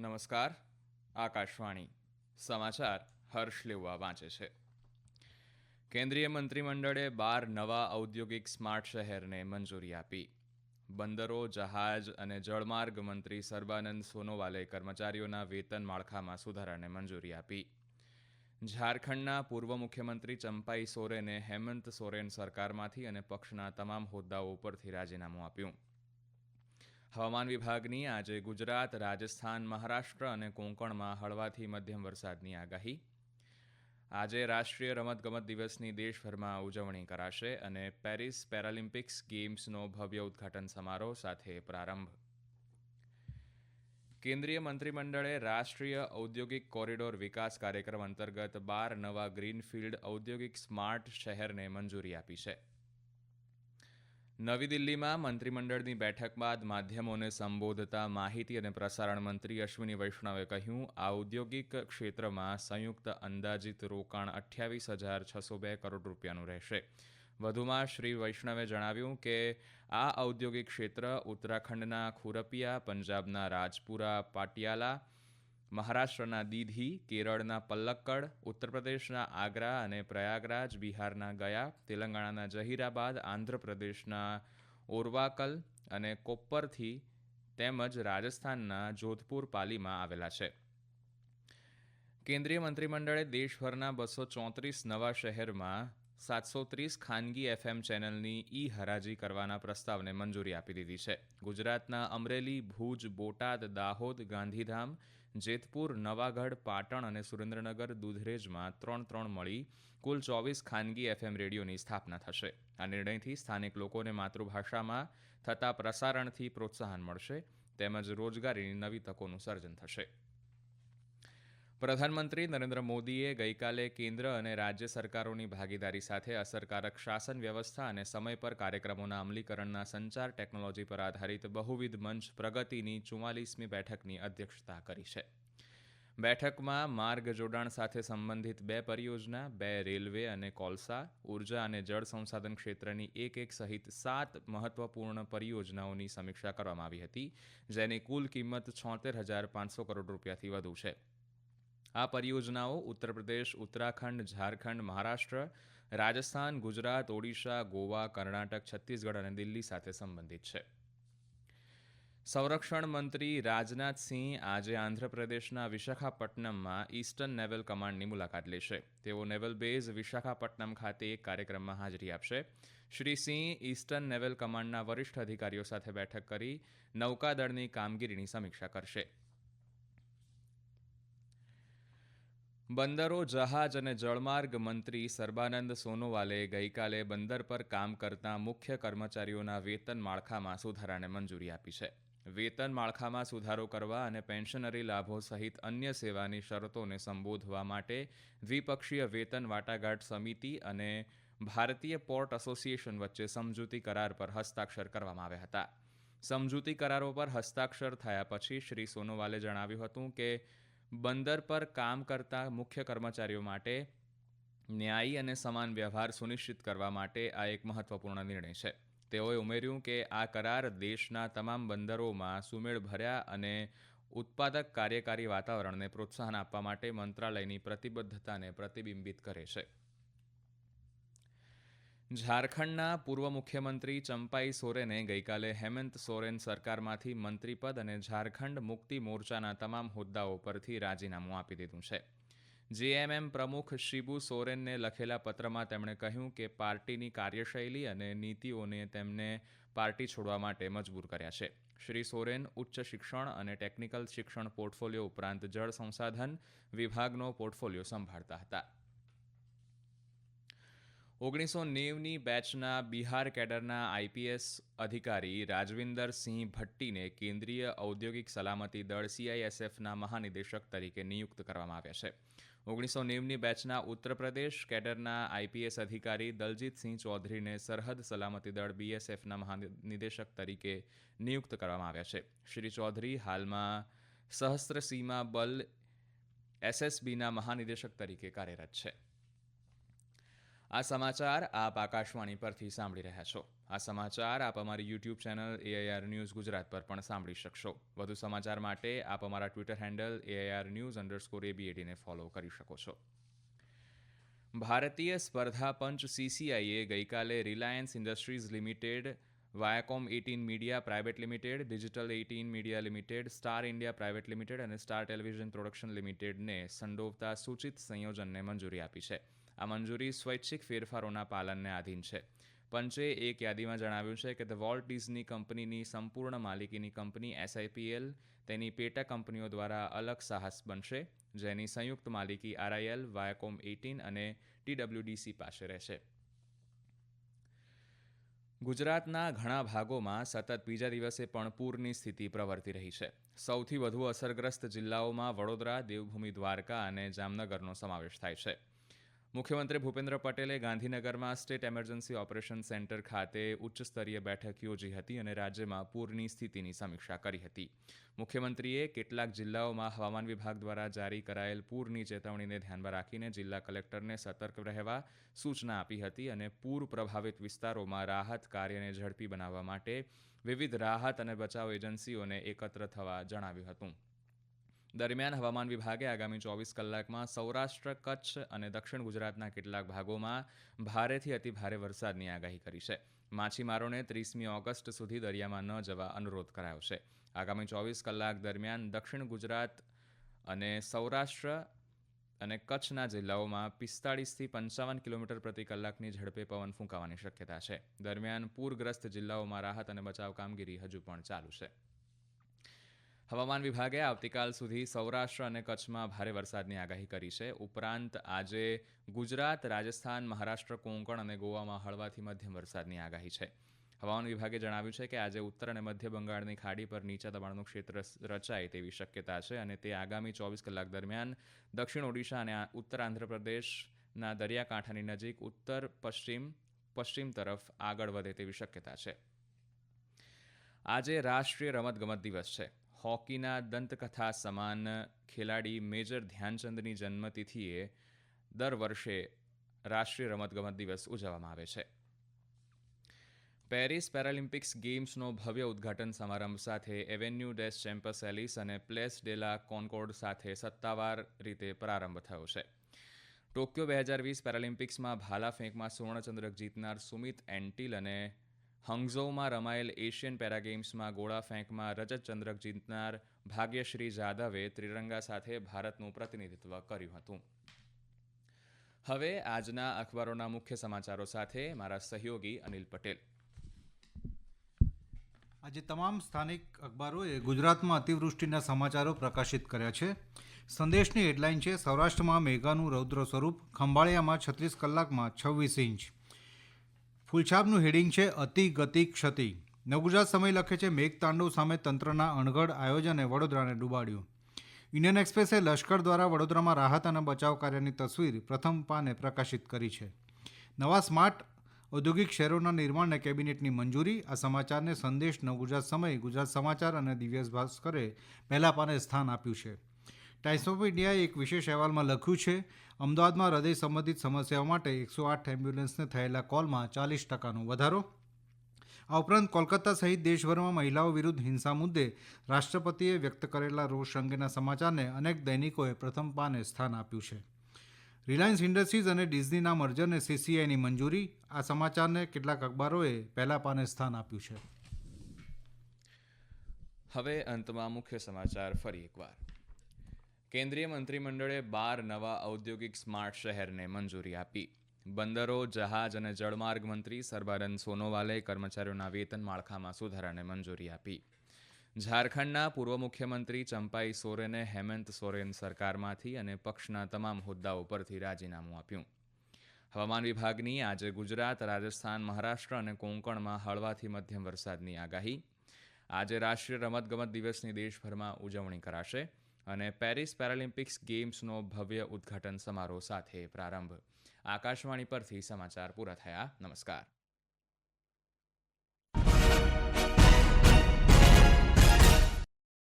નમસ્કાર, આકાશવાણી. સમાચાર હર્ષ લેવા વાંચે છે. કેન્દ્રીય મંત્રીમંડળે બાર નવા ઔદ્યોગિક સ્માર્ટ શહેરને મંજૂરી આપી. બંદરો, જહાજ અને જળમાર્ગ મંત્રી સર્બાનંદ સોનોવાલે કર્મચારીઓના વેતન માળખામાં સુધારાને મંજૂરી આપી. ઝારખંડના પૂર્વ મુખ્યમંત્રી ચંપાઈ સોરેને હેમંત સોરેન સરકારમાંથી અને પક્ષના તમામ હોદ્દાઓ ઉપરથી રાજીનામું આપ્યું. હવામાન વિભાગની આજે ગુજરાત, રાજસ્થાન, મહારાષ્ટ્ર અને કોંકણમાં હળવાથી મધ્યમ વરસાદની આગાહી. આજે રાષ્ટ્રીય રમતગમત દિવસની દેશભરમાં ઉજવણી કરાશે અને પેરિસ પેરાલિમ્પિક્સ ગેમ્સનો ભવ્ય ઉદ્ઘાટન સમારોહ સાથે પ્રારંભ. કેન્દ્રીય મંત્રીમંડળે રાષ્ટ્રીય ઔદ્યોગિક કોરિડોર વિકાસ કાર્યક્રમ અંતર્ગત બાર નવા ગ્રીનફિલ્ડ ઔદ્યોગિક સ્માર્ટ શહેરને મંજૂરી આપી છે. નવી દિલ્હીમાં મંત્રીમંડળની બેઠક બાદ માધ્યમોને સંબોધતા માહિતી અને પ્રસારણ મંત્રી અશ્વિની વૈષ્ણવે કહ્યું, આ ઔદ્યોગિક ક્ષેત્રમાં સંયુક્ત અંદાજિત રોકાણ અઠ્યાવીસ હજાર છસો બે કરોડ રૂપિયાનું રહેશે. વધુમાં શ્રી વૈષ્ણવે જણાવ્યું કે, આ ઔદ્યોગિક ક્ષેત્ર ઉત્તરાખંડના ખુરપિયા, પંજાબના રાજપુરા, પાટિયાલા મહારાષ્ટ્રના દીધી, કેરળના પલ્લક્કડ ઉત્તર પ્રદેશના આગ્રા અને પ્રયાગરાજ, બિહારના ગયા, તેલંગાણાના જહીરાબાદ, આંધ્રપ્રદેશના ઓરવાકલ અને કોપ્પરથી તેમજ રાજસ્થાનના જોધપુર પાલીમાં આવેલા છે. કેન્દ્રીય મંત્રીમંડળે દેશભરના બસો ચોત્રીસ નવા શહેરમાં સાતસો ત્રીસ ખાનગી એફએમ ચેનલની ઈ હરાજી કરવાના પ્રસ્તાવને મંજૂરી આપી દીધી છે. ગુજરાતના અમરેલી, ભુજ, બોટાદ, દાહોદ, ગાંધીધામ, જેતપુર, નવાગઢ, પાટણ અને સુરેન્દ્રનગર, દુધરેજમાં ત્રણ ત્રણ મળી કુલ ચોવીસ ખાનગી એફએમ રેડિયોની સ્થાપના થશે. આ નિર્ણયથી સ્થાનિક લોકોને માતૃભાષામાં થતા પ્રસારણથી પ્રોત્સાહન મળશે, તેમજ રોજગારીની નવી તકોનું સર્જન થશે. પ્રધાનમંત્રી નરેન્દ્ર મોદીએ ગઈકાલે કેન્દ્ર અને રાજ્ય સરકારોની ભાગીદારી સાથે અસરકારક શાસન વ્યવસ્થા અને સમય પર કાર્યક્રમોના અમલીકરણના સંચાર ટેકનોલોજી પર આધારિત બહુવિધ મંચ પ્રગતિની ચુમ્માલીસમી બેઠકની અધ્યક્ષતા કરી છે. બેઠકમાં માર્ગ જોડાણ સાથે સંબંધિત બે પરિયોજના, બે રેલવે અને કોલસા, ઊર્જા અને જળ સંસાધન ક્ષેત્રની એક એક સહિત સાત મહત્વપૂર્ણ પરિયોજનાઓની સમીક્ષા કરવામાં આવી હતી, જેની કુલ કિંમત છોતેર હજાર પાંચસો કરોડ રૂપિયાથી વધુ છે. આ પરિયોજનાઓ ઉત્તર પ્રદેશ, ઉત્તરાખંડ, ઝારખંડ, મહારાષ્ટ્ર, રાજસ્થાન, ગુજરાત, ઓડિશા, ગોવા, કર્ણાટક, છત્તીસગઢ અને દિલ્હી સાથે સંબંધિત છે. સંરક્ષણ મંત્રી રાજનાથસિંહ આજે આંધ્રપ્રદેશના વિશાખાપટ્ટનમમાં ઈસ્ટર્ન નેવલ કમાન્ડની મુલાકાત લેશે. તેઓ નેવલ બેઝ વિશાખાપટ્ટનમ ખાતે એક કાર્યક્રમમાં હાજરી આપશે. શ્રી સિંહ ઈસ્ટર્ન નેવલ કમાન્ડના વરિષ્ઠ અધિકારીઓ સાથે બેઠક કરી નૌકાદળની કામગીરીની સમીક્ષા કરશે. બંદરો, જહાજ અને જળમાર્ગ મંત્રી સર્બાનંદ સોનોવાલે ગઈકાલે બંદર પર કામ કરતા મુખ્ય કર્મચારીઓના વેતન માળખામાં સુધારાને મંજૂરી આપી છે. વેતન માળખામાં સુધારો કરવા અને પેન્શનરી લાભો સહિત અન્ય સેવાની શરતોને સંબોધવા માટે દ્વિપક્ષીય વેતન વાટાઘાટ સમિતિ અને ભારતીય પોર્ટ એસોસિએશન વચ્ચે સમજૂતી કરાર પર હસ્તાક્ષર કરવામાં આવ્યા હતા. સમજૂતી કરારો પર હસ્તાક્ષર થયા પછી શ્રી સોનોવાલે જણાવ્યું હતું કે બંદર પર કામ કરતા મુખ્ય કર્મચારીઓ માટે ન્યાયી અને સમાન વ્યવહાર સુનિશ્ચિત કરવા માટે આ એક મહત્વપૂર્ણ નિર્ણય છે. તેઓએ ઉમેર્યું કે આ કરાર દેશના તમામ બંદરોમાં સુમેળ ભર્યા અને ઉત્પાદક કાર્યકારી વાતાવરણને પ્રોત્સાહન આપવા માટે મંત્રાલયની પ્રતિબદ્ધતાને પ્રતિબિંબિત કરે છે. ઝારખંડના પૂર્વ મુખ્યમંત્રી ચંપાઈ સોરેને ગઈકાલે હેમંત સોરેન સરકારમાંથી મંત્રીપદ અને ઝારખંડ મુક્તિ મોરચાના તમામ હોદ્દાઓ પરથી રાજીનામું આપી દીધું છે. જેએમએમ પ્રમુખ શિબુ સોરેનને લખેલા પત્રમાં તેમણે કહ્યું કે પાર્ટીની કાર્યશૈલી અને નીતિઓને તેમને પાર્ટી છોડવા માટે મજબૂર કર્યા છે. શ્રી સોરેન ઉચ્ચ શિક્ષણ અને ટેકનિકલ શિક્ષણ પોર્ટફોલિયો ઉપરાંત જળ સંસાધન વિભાગનો પોર્ટફોલિયો સંભાળતા હતા. ઓગણીસો નેવની બેચના બિહાર કેડરના આઈપીએસ અધિકારી રાજવિન્દર સિંહ ભટ્ટીને કેન્દ્રીય ઔદ્યોગિક સલામતી દળ સીઆઈએસએફના મહાનિદેશક તરીકે નિયુક્ત કરવામાં આવ્યા છે. ઓગણીસો નેવની બેચના ઉત્તર પ્રદેશ કેડરના આઈપીએસ અધિકારી દલજીતસિંહ ચૌધરીને સરહદ સલામતી દળ બીએસએફના મહાનિદેશક તરીકે નિયુક્ત કરવામાં આવ્યા છે. શ્રી ચૌધરી હાલમાં સહસ્ત્ર સીમા બલ એસએસબીના મહાનિદેશક તરીકે કાર્યરત છે. આ સમાચાર આપ આકાશવાણી પરથી સાંભળી રહ્યા છો. આ સમાચાર આપ અમારી YouTube channel AIR news Gujarat પર પણ સાંભળી શકશો. વધુ સમાચાર માટે આપ અમારા Twitter handle AIR news underscore એબીએડીને follow કરી શકો છો. ભારતીય સ્પર્ધા પંચ સીસીઆઈએ ગઈકાલે Reliance Industries Limited Viacom eighteen media private limited digital eighteen media limited star India private limited અને સ્ટાર ટેલિવિઝન પ્રોડક્શન લિમિટેડને સંડોવતા સૂચિત સંયોજનને મંજૂરી આપી છે. આ મંજૂરી સ્વૈચ્છિક ફેરફારોના પાલનને આધીન છે. પંચે એક યાદીમાં જણાવ્યું છે કે ધ વોલ્ટ ડિઝની કંપનીની સંપૂર્ણ માલિકીની કંપની એસઆઈપીએલ તેની પેટા કંપનીઓ દ્વારા અલગ સાહસ બનશે, જેની સંયુક્ત માલિકી આરઆઈએલ વાયાકોમ એટીન અને ટીડબ્લ્યુડીસી પાસે રહેશે. ગુજરાતના ઘણા ભાગોમાં સતત બીજા દિવસે પણ પૂરની સ્થિતિ પ્રવર્તી રહી છે. સૌથી વધુ અસરગ્રસ્ત જિલ્લાઓમાં વડોદરા, દેવભૂમિ દ્વારકા અને જામનગરનો સમાવેશ થાય છે. મુખ્યમંત્રી ભૂપેન્દ્ર પટેલે ગાંધીનગરમાં સ્ટેટ એમરજન્સી ઓપરેશન સેન્ટર ખાતે ઉચ્ચ સ્તરીય બેઠક યોજી હતી અને રાજ્યમાં પૂરની સ્થિતિની સમીક્ષા કરી હતી. મુખ્યમંત્રીએ કેટલાક જિલ્લાઓમાં હવામાન વિભાગ દ્વારા જારી કરાયેલ પૂરની ચેતવણીને ધ્યાનમાં રાખીને જિલ્લા કલેક્ટરને સતર્ક રહેવા સૂચના આપી હતી અને પૂર પ્રભાવિત વિસ્તારોમાં રાહત કાર્યને ઝડપી બનાવવા માટે વિવિધ રાહત અને બચાવ એજન્સીઓને એકત્ર થવા જણાવ્યું હતું. દરમિયાન હવામાન વિભાગે આગામી ચોવીસ કલાકમાં સૌરાષ્ટ્ર, કચ્છ અને દક્ષિણ ગુજરાતના કેટલાક ભાગોમાં ભારેથી અતિ ભારે વરસાદની આગાહી કરી છે. માછીમારોને ત્રીસમી ઓગસ્ટ સુધી દરિયામાં ન જવા અનુરોધ કરાયો છે. આગામી ચોવીસ કલાક દરમિયાન દક્ષિણ ગુજરાત અને સૌરાષ્ટ્ર અને કચ્છના જિલ્લાઓમાં પિસ્તાળીસથી પંચાવન કિલોમીટર પ્રતિ કલાકની ઝડપે પવન ફૂંકાવાની શક્યતા છે. દરમિયાન પૂરગ્રસ્ત જિલ્લાઓમાં રાહત અને બચાવ કામગીરી હજુ પણ ચાલુ છે. હવામાન વિભાગે આવતીકાલ સુધી સૌરાષ્ટ્ર અને કચ્છમાં ભારે વરસાદની આગાહી કરી છે. ઉપરાંત આજે ગુજરાત, રાજસ્થાન, મહારાષ્ટ્ર, કોંકણ અને ગોવામાં હળવાથી મધ્યમ વરસાદની આગાહી છે. હવામાન વિભાગે જણાવ્યું છે કે આજે ઉત્તર અને મધ્ય બંગાળની ખાડી પર નીચા દબાણનું ક્ષેત્ર રચાય તેવી શક્યતા છે અને તે આગામી ચોવીસ કલાક દરમિયાન દક્ષિણ ઓડિશા અને ઉત્તર આંધ્રપ્રદેશના દરિયાકાંઠાની નજીક ઉત્તર, પશ્ચિમ પશ્ચિમ તરફ આગળ વધે તેવી શક્યતા છે. આજે રાષ્ટ્રીય રમતગમત દિવસ છે. હોકીના દંતકથા સમાન ખેલાડી મેજર ધ્યાનચંદની જન્મતિથિએ દર વર્ષે રાષ્ટ્રીય રમતગમત દિવસ ઉજવવામાં આવે છે. પેરિસ પેરાલિમ્પિક્સ ગેમ્સનો ભવ્ય ઉદ્ઘાટન સમારંભ સાથે એવેન્યુ ડેસ ચેમ્પસ એલિસ અને પ્લેસ ડેલા કોન્કોર્ડ સાથે સત્તાવાર રીતે પ્રારંભ થયો છે. ટોક્યો બે હજાર વીસ પેરાલિમ્પિક્સમાં ભાલા ફેંકમાં સુવર્ણચંદ્રક જીતનાર સુમિત એન્ટિલ અને હંગઝોમાં રમાયેલ એશિયન પેરા ગેમ્સમાં ગોળા ફેંકમાં રજત ચંદ્રક જીતનાર ભાગ્યશ્રી જાદવે ત્રિરંગા સાથે ભારતનું પ્રતિનિધિત્વ કર્યું હતું. હવે આજના અખબારોના મુખ્ય સમાચારો સાથે મારા સહયોગી અનિલ પટેલ. આજે તમામ સ્થાનિક અખબારોએ ગુજરાતમાં અતિવૃષ્ટિના સમાચારો પ્રકાશિત કર્યા છે. સંદેશની હેડલાઇન છે, સૌરાષ્ટ્રમાં મેઘાનું રૌદ્ર સ્વરૂપ, ખંભાળિયામાં છત્રીસ કલાકમાં છવ્વીસ ઇંચ. ફૂલછાપનું હેડિંગ છે અતિ ગતિ ક્ષતિ. નવગુજરાત સમય લખે છે મેઘતાંડવ સામે તંત્રના અણઘડ આયોજને વડોદરાને ડૂબાડ્યું. ઇન્ડિયન એક્સપ્રેસે લશ્કર દ્વારા વડોદરામાં રાહત અને બચાવ કાર્યની તસવીર પ્રથમ પાને પ્રકાશિત કરી છે. નવા સ્માર્ટ ઔદ્યોગિક શહેરોના નિર્માણને કેબિનેટની મંજૂરી, આ સમાચારને સંદેશ નવગુજરાત સમય, ગુજરાત સમાચાર અને દિવ્યસ ભાસ્કરે પહેલા પાને સ્થાન આપ્યું છે. ટાઈમ્સ ઓફ ઇન્ડિયાએ એક વિશેષ અહેવાલમાં લખ્યું છે. અમદાવાદમાં હૃદય સંબંધિત સમસ્યાઓ માટે એકસો આઠ એમ્બ્યુલન્સને થયેલા કોલમાં ચાલીસ ટકાનો વધારો. આ ઉપરાંત કોલકાતા સહિત દેશભરમાં મહિલાઓ વિરુદ્ધ હિંસા મુદ્દે રાષ્ટ્રપતિએ વ્યક્ત કરેલા રોષ અંગેના સમાચારને અનેક દૈનિકોએ પ્રથમ પાને સ્થાન આપ્યું છે. રિલાયન્સ ઇન્ડસ્ટ્રીઝ અને ડિઝનીના મર્જરને સીસીઆઈની મંજૂરી, આ સમાચારને કેટલાક અખબારોએ પહેલા પાને સ્થાન આપ્યું છે. હવે અંતમાં મુખ્ય સમાચાર ફરી એકવાર. કેન્દ્રીય મંત્રીમંડળે બાર નવા ઔદ્યોગિક સ્માર્ટ શહેરને મંજૂરી આપી. બંદરો, જહાજ અને જળમાર્ગ મંત્રી સર્બાનંદ સોનોવાલે કર્મચારીઓના વેતન માળખામાં સુધારાને મંજૂરી આપી. ઝારખંડના પૂર્વ મુખ્યમંત્રી ચંપાઈ સોરેને હેમંત સોરેન સરકારમાંથી અને પક્ષના તમામ હોદ્દાઓ પરથી રાજીનામું આપ્યું. હવામાન વિભાગની આજે ગુજરાત, રાજસ્થાન, મહારાષ્ટ્ર અને કોંકણમાં હળવાથી મધ્યમ વરસાદની આગાહી. આજે રાષ્ટ્રીય રમતગમત દિવસની દેશભરમાં ઉજવણી કરાશે. અને પેરિસ પેરાલિમ્પિક્સ ગેમ્સનો ભવ્ય ઉદ્ઘાટન સમારોહ સાથે પ્રારંભ. આકાશવાણી પરથી સમાચાર પૂરા થયા. નમસ્કાર.